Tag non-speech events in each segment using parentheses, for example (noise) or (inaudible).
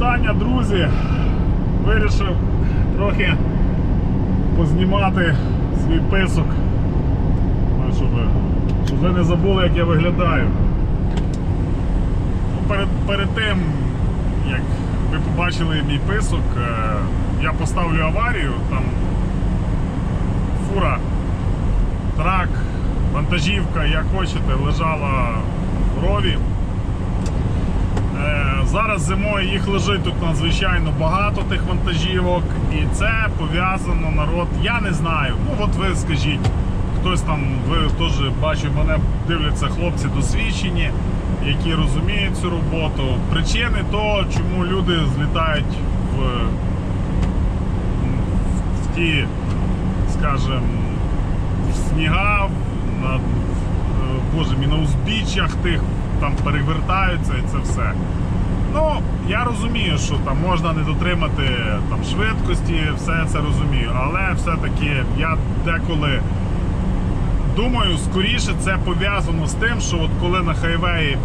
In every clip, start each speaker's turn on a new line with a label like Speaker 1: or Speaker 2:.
Speaker 1: вітання, друзі! Вирішив трохи познімати свій писок, Ну, щоб, щоб ви не забули, як я виглядаю. Ну, перед, перед тим, як ви побачили мій писок, е, я поставлю аварію, там фура, трак, вантажівка, як хочете, лежала в рові. Зараз зимою їх лежить тут надзвичайно багато тих вантажівок, і це пов'язано народ. Я не знаю. Ну от ви скажіть, хтось там, ви теж бачу, мене дивляться хлопці досвідчені, які розуміють цю роботу. Причини того, чому люди злітають в, в ті, скажімо, в сніга, на, е, боже мій, на узбіччях тих там перевертаються і це все. Ну, я розумію, що там можна не дотримати там швидкості, все це розумію. Але все-таки я деколи думаю, скоріше це пов'язано з тим, що от коли на хайвеї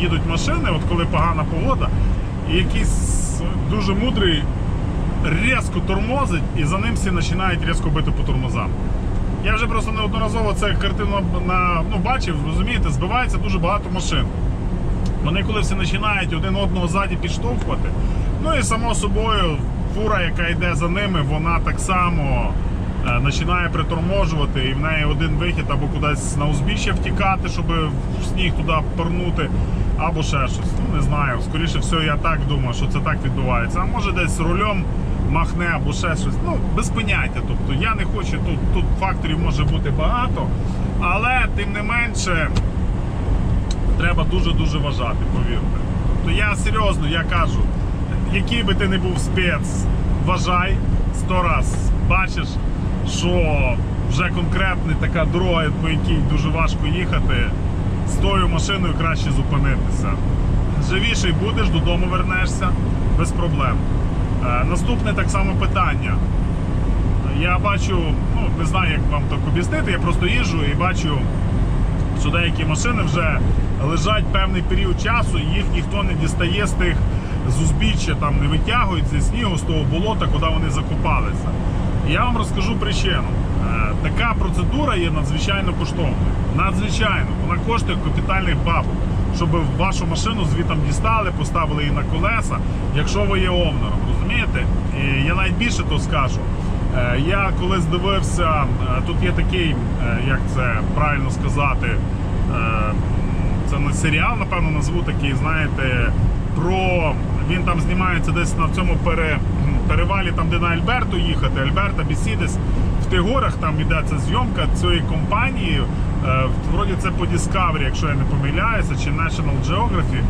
Speaker 1: їдуть машини, от коли погана погода, і якийсь дуже мудрий різко тормозить, і за ним всі починають різко бити по тормозам. Я вже просто неодноразово це картину на, ну, бачив, розумієте, збивається дуже багато машин. Вони коли всі починають один одного ззаді підштовхувати. Ну і само собою, фура, яка йде за ними, вона так само е, починає приторможувати, і в неї один вихід або кудись на узбіччя втікати, щоб в сніг туди порнути, або ще щось. Ну не знаю. Скоріше всього, я так думаю, що це так відбувається. А може десь рулем махне або ще щось. Ну, без поняття. Тобто я не хочу тут, тут факторів може бути багато, але тим не менше треба дуже-дуже вважати, повірте. То я серйозно, я кажу, який би ти не був спец, вважай сто раз. Бачиш, що вже конкретна така дорога, по якій дуже важко їхати, з тою машиною краще зупинитися. Живіший будеш, додому вернешся без проблем. Е, наступне так само питання. Я бачу, ну не знаю, як вам так об'яснити, я просто їжджу і бачу що деякі машини вже лежать певний період часу, і їх ніхто не дістає з тих з узбіччя, там не витягують зі снігу, з того болота, куди вони закопалися. Я вам розкажу причину. Е, Така процедура є надзвичайно коштовною. Надзвичайно, вона коштує капітальних бабок, щоб вашу машину звітом дістали, поставили її на колеса, якщо ви є овнером, розумієте? І я навіть більше то скажу. Е, Я колись дивився, е, тут є такий, як це правильно сказати, це не серіал, напевно, назву такий, знаєте, про він там знімається десь на цьому пере, перевалі, там де на Альберту їхати, Альберта Бісідес. В тих горах там іде ця зйомка цієї компанії. е, Вроді це по Discovery, якщо я не помиляюся, чи National Geography.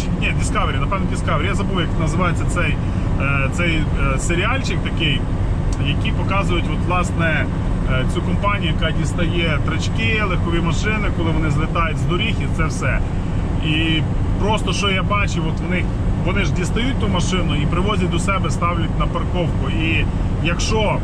Speaker 1: Чи, ні, Discovery, напевно, Discovery. Я забув, як називається цей, е, цей е, серіальчик такий які показують от, власне цю компанію, яка дістає трачки, легкові машини, коли вони злітають з доріг і це все. І просто що я бачив, от в них вони ж дістають ту машину і привозять до себе, ставлять на парковку. І якщо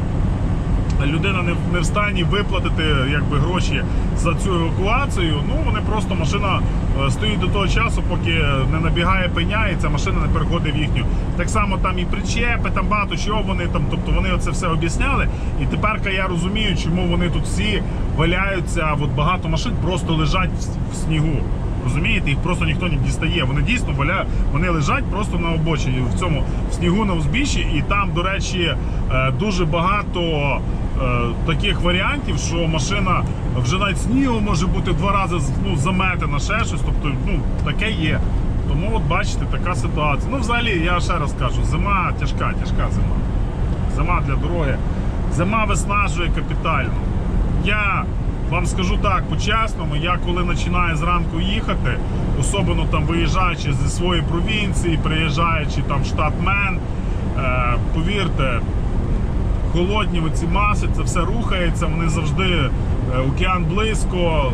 Speaker 1: людина не, в- не в стані виплатити якби, гроші за цю евакуацію, ну вони просто машина е, стоїть до того часу, поки не набігає пеня, і ця машина не переходить в їхню. Так само там і причепи, там багато чого вони там, тобто вони це все об'ясняли. І тепер я розумію, чому вони тут всі валяються. От багато машин просто лежать в, в снігу. Розумієте, їх просто ніхто не дістає. Вони дійсно валя, вони лежать просто на обочині в цьому в снігу на узбіччі, і там, до речі, е, дуже багато е, таких варіантів, що машина вже навіть снігу може бути два рази ну, заметена, ще щось. Тобто, ну таке є. Тому от бачите, така ситуація. Ну, взагалі, я ще раз кажу, зима тяжка, тяжка зима. Зима для дороги. Зима виснажує капітально. Я вам скажу так, по-чесному, я коли починаю зранку їхати, особливо там виїжджаючи зі своєї провінції, приїжджаючи там в штат Мен, е, повірте, холодні оці маси, це все рухається, вони завжди е, океан близько,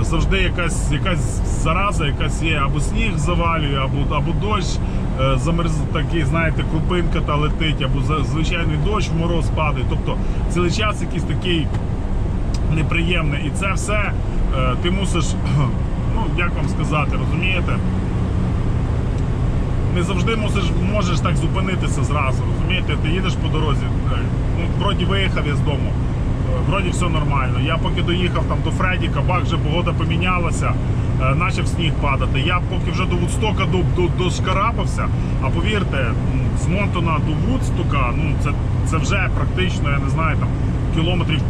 Speaker 1: завжди якась, якась зараза, якась є, або сніг завалює, або, або дощ е, замерз, такий, знаєте, крупинка та летить, або звичайний дощ, мороз падає. Тобто цілий час якийсь такий неприємне. І це все е, ти мусиш, (clears throat) ну як вам сказати, розумієте? не завжди мусиш, можеш так зупинитися зразу. Розумієте, ти їдеш по дорозі, е, ну, вроді виїхав я з дому, е, вроді все нормально. Я поки доїхав там до Фредіка, бак вже погода помінялася, почав сніг падати. Я поки вже до Вудстока до, до, дошкарабався, а повірте, з Монтона до Вудстока, ну це, це вже практично, я не знаю, там кілометрів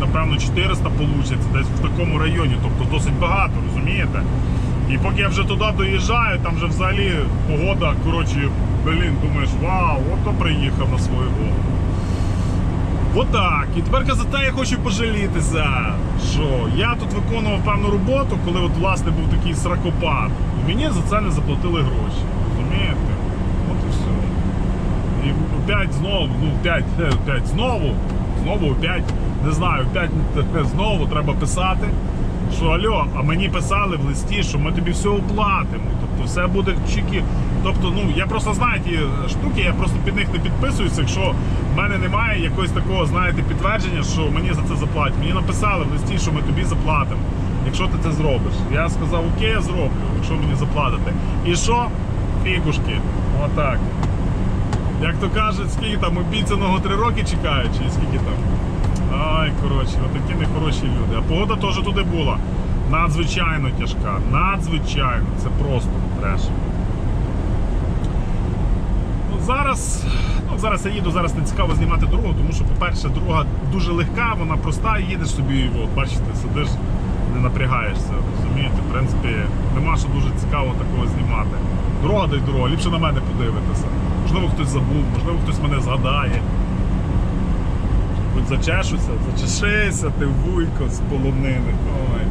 Speaker 1: напевно 400 получиться десь в такому районі, тобто досить багато, розумієте? І поки я вже туди доїжджаю, там вже взагалі погода, коротше, блін, думаєш, вау, ото приїхав на свою голову. Отак. І тепер за те я хочу пожалітися, що я тут виконував певну роботу, коли от, власне був такий сракопад. І мені за це не заплатили гроші. Розумієте? От і все. І опять знову, ну опять, е, знову, знову опять, не знаю, опять знову треба писати, що альо, а мені писали в листі, що ми тобі все оплатимо. Тобто все буде чеки. Тобто, ну я просто знаю ті штуки, я просто під них не підписуюся, якщо в мене немає якогось такого, знаєте, підтвердження, що мені за це заплатять. Мені написали в листі, що ми тобі заплатимо. Якщо ти це зробиш. Я сказав, окей, я зроблю, якщо мені заплатите. І що? Фігушки. Отак. Як то кажуть, скільки там обіцяного три роки чекають, чи скільки там. Ай, коротше, отакі нехороші люди. А погода теж туди була. Надзвичайно тяжка. Надзвичайно. Це просто треш. Ну, зараз, ну, зараз я їду, зараз не цікаво знімати дорогу, тому що, по-перше, дорога дуже легка, вона проста, їдеш собі, і от, бачите, сидиш, не напрягаєшся. Розумієте? В принципі, нема що дуже цікаво такого знімати. Дорога дай дорога, ліпше на мене подивитися. Можливо, хтось забув, можливо, хтось мене згадає. Хоч зачешуся, зачешися, ти вуйко з полонини. Ой.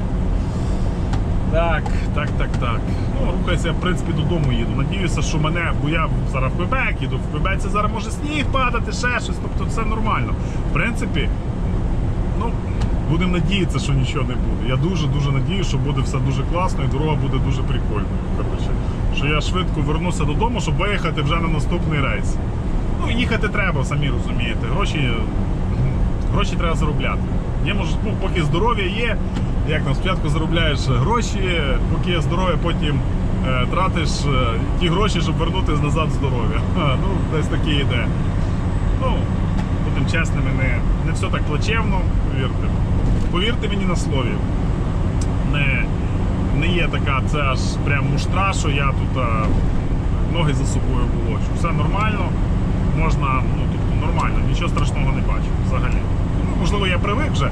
Speaker 1: Так, так, так, так. Ну, рухаюся, я, в принципі, додому їду. Надіюся, що мене, бо я зараз в Квебек їду, в Квебеці зараз може сніг падати, ще щось, тобто все нормально. В принципі, ну, будемо надіятися, що нічого не буде. Я дуже-дуже надіюся, що буде все дуже класно і дорога буде дуже прикольною. Коротше, що я швидко вернуся додому, щоб виїхати вже на наступний рейс. Ну, їхати треба, самі розумієте. Гроші, гроші треба заробляти. Є, може, ну, поки здоров'я є, як там спочатку заробляєш гроші, поки є здоров'я, потім е, тратиш е, ті гроші, щоб вернути назад здоров'я. (laughs) Ну, десь такі йде. Ну, будемо чесними, не, не все так плачевно, повірте. Повірте мені на слові. Не, не є така, це аж прям муштра, що я тут а, ноги за собою волочу. Все нормально, можна, ну тобто нормально, нічого страшного не бачу взагалі. Можливо, я привик вже,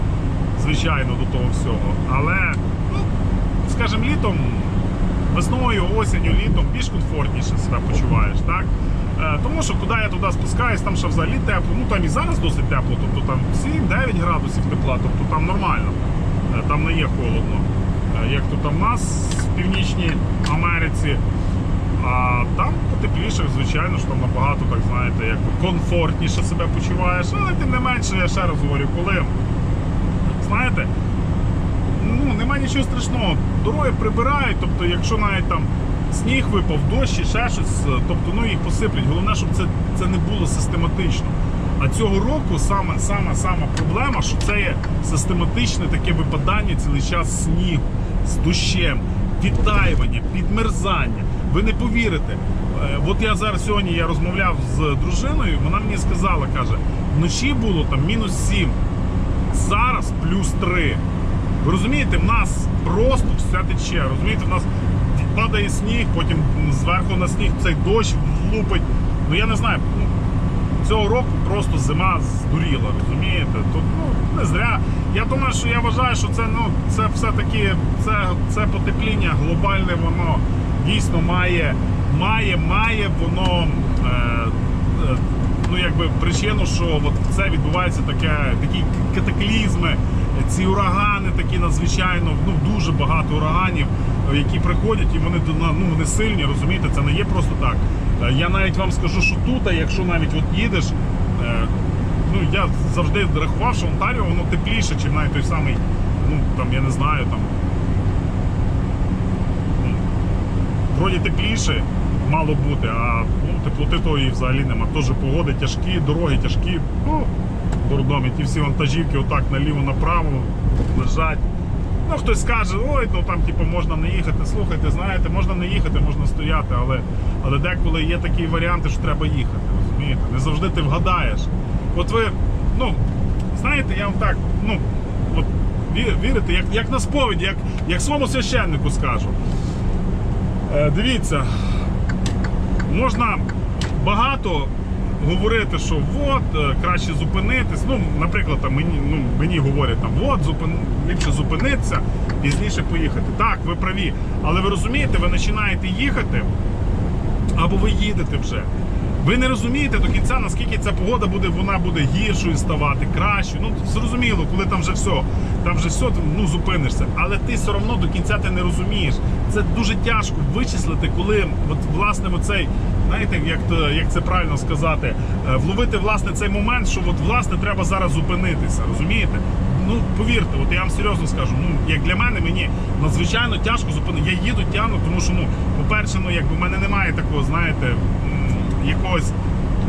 Speaker 1: звичайно, до того всього. Але, ну, скажімо, літом, весною, осінню, літом більш комфортніше себе почуваєш, так? Е, Тому що куди я туди спускаюсь, там ще взагалі тепло. Ну там і зараз досить тепло, тобто там 7-9 градусів тепла, тобто там нормально, Е, там не є холодно. Е, Як то там в нас в Північній Америці. А там потепліше, звичайно, що там набагато, так знаєте, якби комфортніше себе почуваєш. Але тим не менше, я ще раз говорю, коли знаєте, ну нема нічого страшного. Дороги прибирають, тобто, якщо навіть там сніг випав, дощ і ще щось, тобто ну їх посиплять. Головне, щоб це, це не було систематично. А цього року саме, саме, саме проблема, що це є систематичне таке випадання цілий час снігу з дощем, відтаювання, підмерзання. Ви не повірите. Е, От я зараз сьогодні я розмовляв з дружиною, вона мені сказала, каже, вночі було там мінус 7, зараз плюс 3. Ви розумієте, в нас просто все тече. Розумієте, в нас падає сніг, потім зверху на сніг цей дощ лупить. Ну я не знаю, ну, цього року просто зима здуріла, розумієте? Тут ну, не зря. Я думаю, що я вважаю, що це ну, це все-таки це, це потепління глобальне, воно дійсно має, має, має воно. Е, е, Ну, якби причину, що от це відбувається таке, такі катаклізми, ці урагани такі надзвичайно, ну дуже багато ураганів, е, які приходять, і вони ну, вони сильні, розумієте, це не є просто так. Е, Я навіть вам скажу, що тут, якщо навіть от їдеш, е, ну я завжди рахував, що Онтаріо воно тепліше, ніж навіть той самий, ну там я не знаю, там ну, вроді тепліше мало бути, а ну, теплоти тої взагалі нема. Теж погоди тяжкі, дороги тяжкі. Ну, дурдом, і ті всі вантажівки отак наліво направо лежать. Ну, хтось скаже, ой, ну там типу, можна не їхати. Слухайте, знаєте, можна не їхати, можна стояти, але, але деколи є такі варіанти, що треба їхати. Розумієте? Не завжди ти вгадаєш. От ви, ну, знаєте, я вам так, ну, от вірите, як, як на сповіді, як, як своєму священнику скажу. Е, дивіться, можна багато говорити, що от, е, краще зупинитись. Ну, наприклад, там мені, ну, мені говорять, там, от, зупин... ліпше зупинитися, пізніше поїхати. Так, ви праві. Але ви розумієте, ви починаєте їхати, або ви їдете вже. Ви не розумієте до кінця, наскільки ця погода буде, вона буде гіршою ставати, кращою. Ну, зрозуміло, коли там вже все, там вже все, ну зупинишся. Але ти все одно до кінця ти не розумієш. Це дуже тяжко вичислити, коли от, власне оцей, знаєте, як, то- як це правильно сказати, е, вловити власне цей момент, що от, власне треба зараз зупинитися. Розумієте? Ну, повірте, от я вам серйозно скажу, ну як для мене мені надзвичайно тяжко зупинити. Я їду тягну, тому що ну, по-перше, ну якби в мене немає такого, знаєте, якогось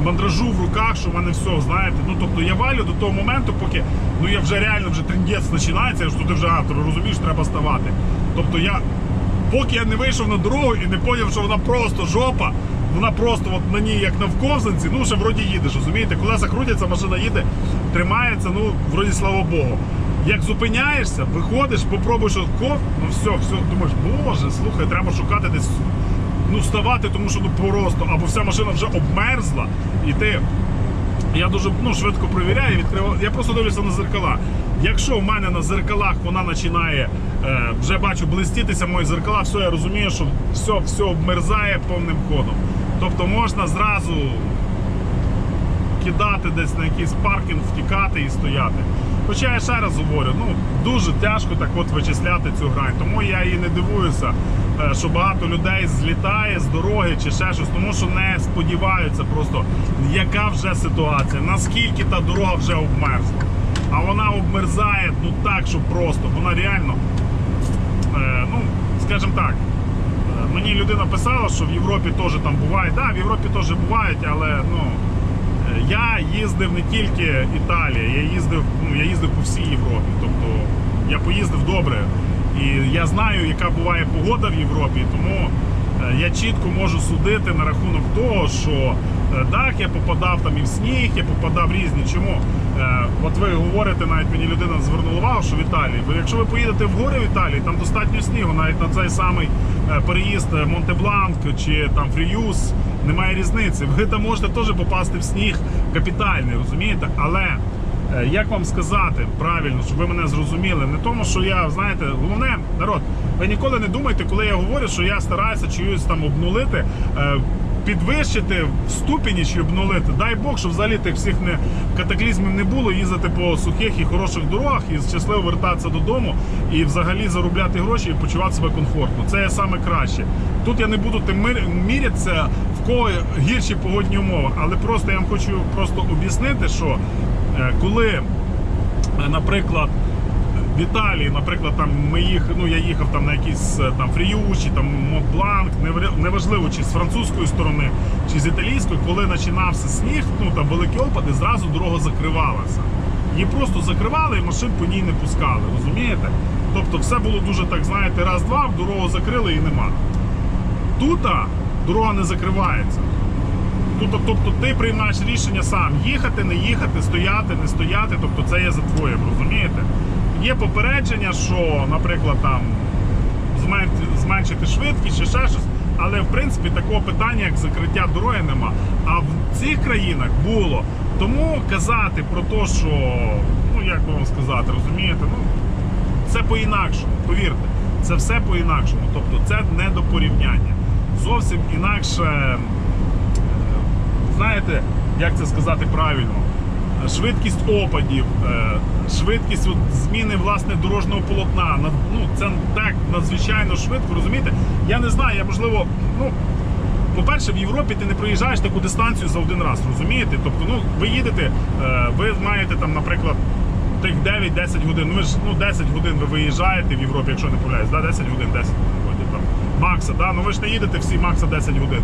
Speaker 1: мандражу в руках, що в мене все, знаєте. Ну тобто я валю до того моменту, поки ну я вже реально вже трендець починається, що ти вже автор розумієш, треба ставати. Тобто я, поки я не вийшов на дорогу і не поняв, що вона просто жопа. Вона просто от на ній як на вковзанці, ну ще вроді їдеш, розумієте? Колеса крутяться, машина їде, тримається, ну вроді слава Богу. Як зупиняєшся, виходиш, попробуєш отков, ну все, все, думаєш, боже, слухай, треба шукати десь ну вставати, тому що ну просто, або вся машина вже обмерзла, і ти. Я дуже ну, швидко перевіряю, відкриваю. Я просто дивлюся на зеркала. Якщо в мене на зеркалах вона починає е, вже бачу блистітися мої зеркала, все, я розумію, що все, все обмерзає повним ходом. Тобто можна зразу кидати десь на якийсь паркінг, втікати і стояти. Хоча я ще раз говорю, ну дуже тяжко так от вичисляти цю грань. Тому я і не дивуюся, е, що багато людей злітає з дороги чи ще щось, тому що не сподіваються просто, яка вже ситуація, наскільки та дорога вже обмерзла. А вона обмерзає ну так, що просто. Вона реально, ну, скажімо так, Е, Мені людина писала, що в Європі теж там буває. Так, да, в Європі теж бувають, але ну, е, я їздив не тільки Італія, я їздив, ну, я їздив по всій Європі. Тобто я поїздив добре. І я знаю, яка буває погода в Європі, тому е, я чітко можу судити на рахунок того, що е, так, я попадав там і в сніг, я попадав в різні. Чому? Е, От ви говорите, навіть мені людина звернула увагу, що в Італії. Ви, якщо ви поїдете в гори в Італії, там достатньо снігу, навіть на цей самий е, переїзд е, Монтебланк чи там Фріюс, немає різниці. Ви там можете теж попасти в сніг капітальний, розумієте? Але як вам сказати правильно, щоб ви мене зрозуміли, не тому, що я, знаєте, головне, народ, ви ніколи не думайте, коли я говорю, що я стараюся чиюсь там обнулити. Підвищити в ступені чи обнулити. Дай Бог, щоб взагалі тих всіх не катаклізмів не було, їздити по сухих і хороших дорогах і щасливо вертатися додому і взагалі заробляти гроші і почувати себе комфортно. Це є саме краще. Тут я не буду тим мірятися, в кого гірші погодні умови, але просто я вам хочу просто об'яснити, що е, коли, е, наприклад, в Італії, наприклад, там ми їх, ну я їхав там на якісь е, там Фрію, чи там Монбланк, неважливо, чи з французької сторони, чи з італійської, коли починався сніг, ну там великі опади, зразу дорога закривалася. Її просто закривали і машин по ній не пускали, розумієте? Тобто все було дуже так, знаєте, раз-два, дорогу закрили і нема. Тут дорога не закривається. Тут, тобто ти приймаєш рішення сам їхати, не їхати, стояти, не стояти. Тобто це є за твоїм, розумієте? Є попередження, що, наприклад, там зменшити швидкість чи ще щось. Але в принципі такого питання, як закриття дороги, нема. А в цих країнах було. Тому казати про те, що, ну як би вам сказати, розумієте, ну це по-інакшому, повірте, це все по-інакшому. Тобто це не до порівняння. Зовсім інакше, знаєте, як це сказати правильно? Швидкість опадів, е, швидкість зміни власне дорожнього полотна. Ну, це так надзвичайно швидко, розумієте? Я не знаю, я можливо, ну. По-перше, в Європі ти не проїжджаєш таку дистанцію за один раз, розумієте? Тобто, ну, ви їдете, е, ви маєте там, наприклад, тих 9-10 годин. Ну, ви ж ну, 10 годин ви виїжджаєте в Європі, якщо не помиляюсь, да? 10 годин, 10 годин там. Макса, да? ну ви ж не їдете всі макса 10 годин.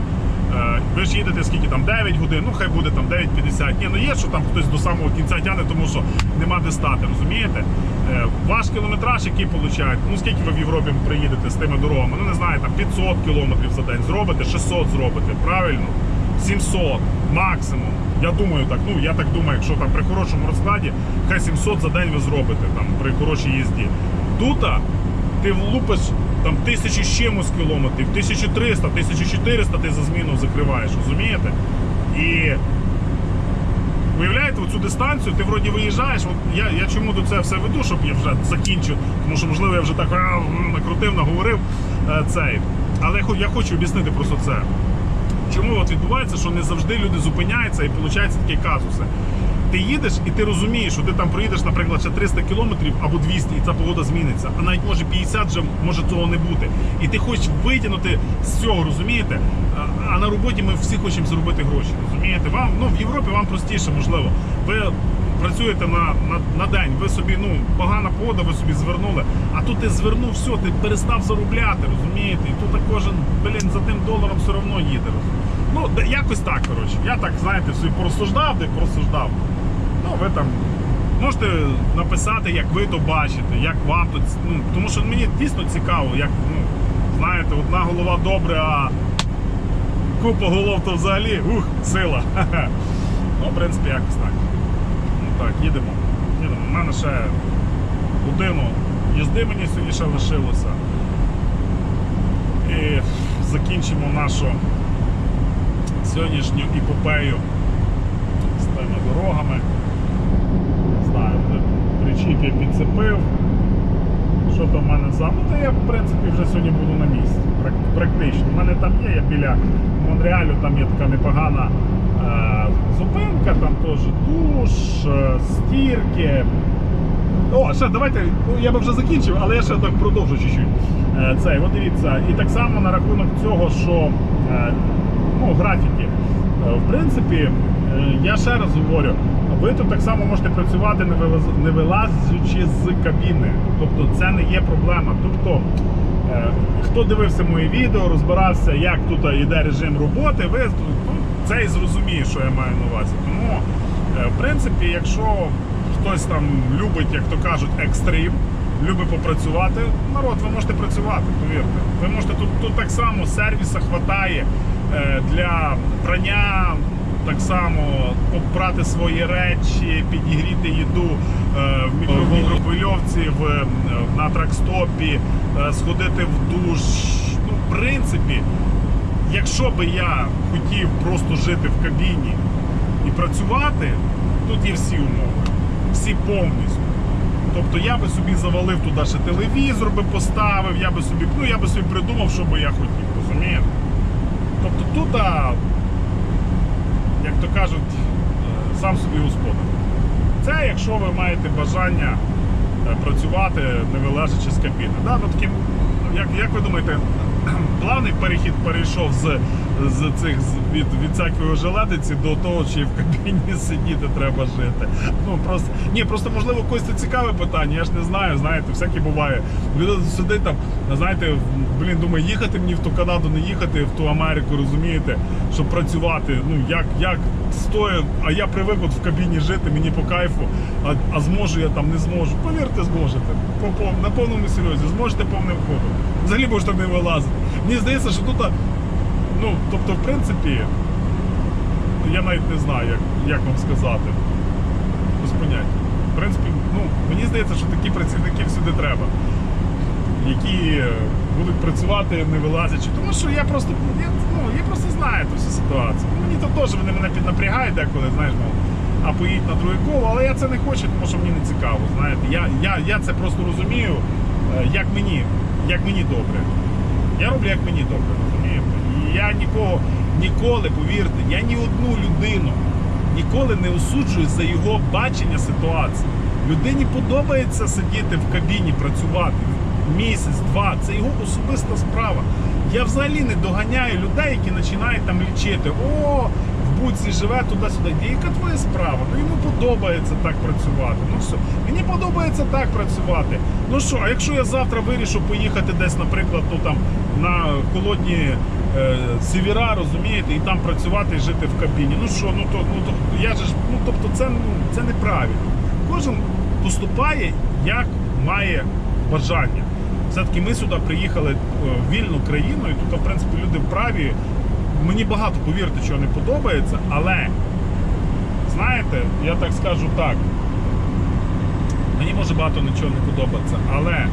Speaker 1: Е, Ви ж їдете скільки там 9 годин, ну хай буде там 9.50. Ні, ну є, що там хтось до самого кінця тягне, тому що нема де стати, розумієте? Е, Ваш кілометраж, який получають, ну скільки ви в Європі приїдете з тими дорогами? Ну не знаю, там 500 кілометрів за день зробите, 600 зробите, правильно? 700 максимум. Я думаю так, ну я так думаю, якщо там при хорошому розкладі, хай 700 за день ви зробите там при хорошій їзді. Тута ти влупиш там тисячу з чимось кілометрів, 1300, 1400 ти за зміну закриваєш, розумієте? І Уявляєте, оцю дистанцію, ти вроді виїжджаєш. От я, я чому до це все веду, щоб я вже закінчив, тому що можливо я вже так накрутив, наговорив е, цей. Але я хочу об'яснити просто це. Чому от відбувається, що не завжди люди зупиняються і виходить такі казуси. Ти їдеш і ти розумієш, що ти там проїдеш, наприклад, ще 300 кілометрів або 200, і ця погода зміниться. А навіть може 50 вже може цього не бути. І ти хочеш витягнути з цього, розумієте? А, на роботі ми всі хочемо заробити гроші. Розумієте? Вам ну в Європі вам простіше, можливо. Ви працюєте на, на, на день, ви собі, ну, погана погода, ви собі звернули. А тут ти звернув, все, ти перестав заробляти, розумієте? І тут кожен, блін, за тим доларом все одно їде. Ну, якось так, коротше. Я так, знаєте, собі порозсуждав, де порозсуждав. Ну, ви там можете написати, як ви то бачите, як вам то. Ну, тому що мені дійсно цікаво, як, ну, знаєте, одна голова добре, а купа голов то взагалі, ух, сила. (laughs) Ну, в принципі, якось так. Ну так, їдемо. їдемо. У мене ще годину їзди мені сьогодні ще лишилося. І закінчимо нашу сьогоднішню іпопею з тими дорогами. Я підцепив. Що там в мене сам? Ну, та я, в принципі, вже сьогодні буду на місці. Прак- Практично. У мене там є, я біля Монреалю, там є така непогана е, зупинка, там теж душ, е, стірки. О, ще давайте, ну, я би вже закінчив, але я ще так продовжу чуть-чуть. Е, Цей, от дивіться, і так само на рахунок цього, що е, ну, графіки. Е, В принципі, е, я ще раз говорю, ви тут так само можете працювати, не вилаз- вилазячи з кабіни. Тобто це не є проблема. Тобто, е, хто дивився моє відео, розбирався, як тут йде режим роботи, ви ну, це і зрозуміє, що я маю на увазі. Тому, е, в принципі, якщо хтось там любить, як то кажуть, екстрим, любить попрацювати, народ, ви можете працювати, повірте. Ви можете тут, тут так само сервіса хватає е, для прання. Так само попрати свої речі, підігріти їду е, в мікро- в мікрохвильовці, в, е, на тракстопі, е, сходити в душ. Ну, в принципі, якщо би я хотів просто жити в кабіні і працювати, тут є всі умови, всі повністю. Тобто я би собі завалив туди ще телевізор би поставив, я би собі, ну я би собі придумав, що би я хотів, розумієте? Тобто тут, то кажуть, е, сам собі господар. Це якщо ви маєте бажання е, працювати, не вилежачи з кабіни. Да, ну, таким, як, як ви думаєте, (clears throat) плавний перехід перейшов з, з цих від, від всякої желедиці до того, чи в кабіні (laughs) сидіти треба жити. Ну просто ні, просто можливо когось це цікаве питання. Я ж не знаю, знаєте, всяке буває. Людина сидить там, знаєте, блін, думає, їхати мені в ту Канаду, не їхати в ту Америку, розумієте, щоб працювати. Ну як, як стоя, а я привик от в кабіні жити, мені по кайфу, а, а зможу я там, не зможу. Повірте, зможете. По, по, на повному серйозі, зможете повним ходом. Взагалі можете не вилазити. Мені здається, що тут, ну, тобто, в принципі, я навіть не знаю, як, як вам сказати. Без поняття. В принципі, ну, мені здається, що такі працівники всюди треба. Які будуть працювати, не вилазячи. Тому що я просто, я, ну, я просто знаю ту всю ситуацію. Мені то теж вони мене піднапрягають деколи, знаєш, мов, а поїдь на друге коло, але я це не хочу, тому що мені не цікаво. Знаєте, я, я, я це просто розумію, е, як мені, як мені добре. Я роблю, як мені добре, я нікого, ніколи, повірте, я ні одну людину ніколи не осуджую за його бачення ситуації. Людині подобається сидіти в кабіні, працювати місяць, два. Це його особиста справа. Я взагалі не доганяю людей, які починають там лічити. О, в живе туди-сюди. Ні, Яка твоя справа? Ну йому подобається так працювати. Ну все, мені подобається так працювати. Ну що, а якщо я завтра вирішу поїхати десь, наприклад, ну там на холодні е, сівера, розумієте, і там працювати і жити в кабіні. Ну що, ну то ну то я же ж, ну тобто, це ну це неправильно. Кожен поступає як має бажання. Все-таки ми сюди приїхали е, в вільну країну, і тут, в принципі, люди вправі. Мені багато, повірте, чого не подобається, але знаєте, я так скажу так. Мені може багато нічого не подобається, але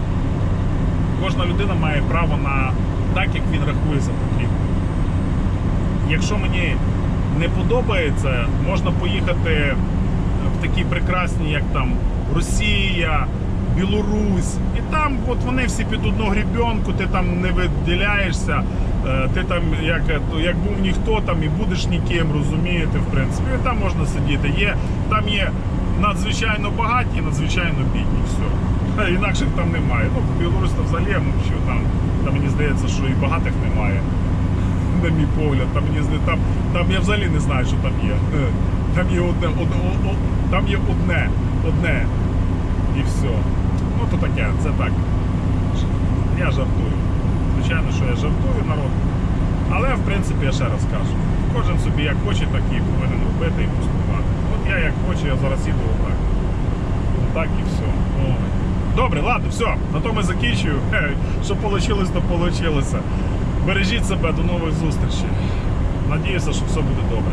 Speaker 1: кожна людина має право на так, як він рахує за потрібне. Якщо мені не подобається, можна поїхати в такі прекрасні, як там Росія, Білорусь, і там от вони всі під одну грібенку, ти там не виділяєшся, ти там як, е, як був ніхто там і будеш ніким, розумієте, в принципі, там можна сидіти. Є, там є надзвичайно багаті надзвичайно бідні. Все. Інакше там немає. Ну, Білорусь то взагалі мовчу, там, там мені здається, що і багатих немає (laughs) на мій погляд. Там мені там, там я взагалі не знаю, що там є. Е, Там є одне, одне, там є одне, одне. І все. Ну то таке, це так. Я жартую. Звичайно, що я жартую народ. Але в принципі я ще раз кажу. Кожен собі як хоче, так і повинен робити і поступати. От я як хочу, я зараз їду отак. Отак і все. Ой. Добре, ладно, все. На тому закінчую. (laughs) Що вийшло, то вийшло. Бережіть себе, до нових зустрічей. Надіюся, що все буде добре.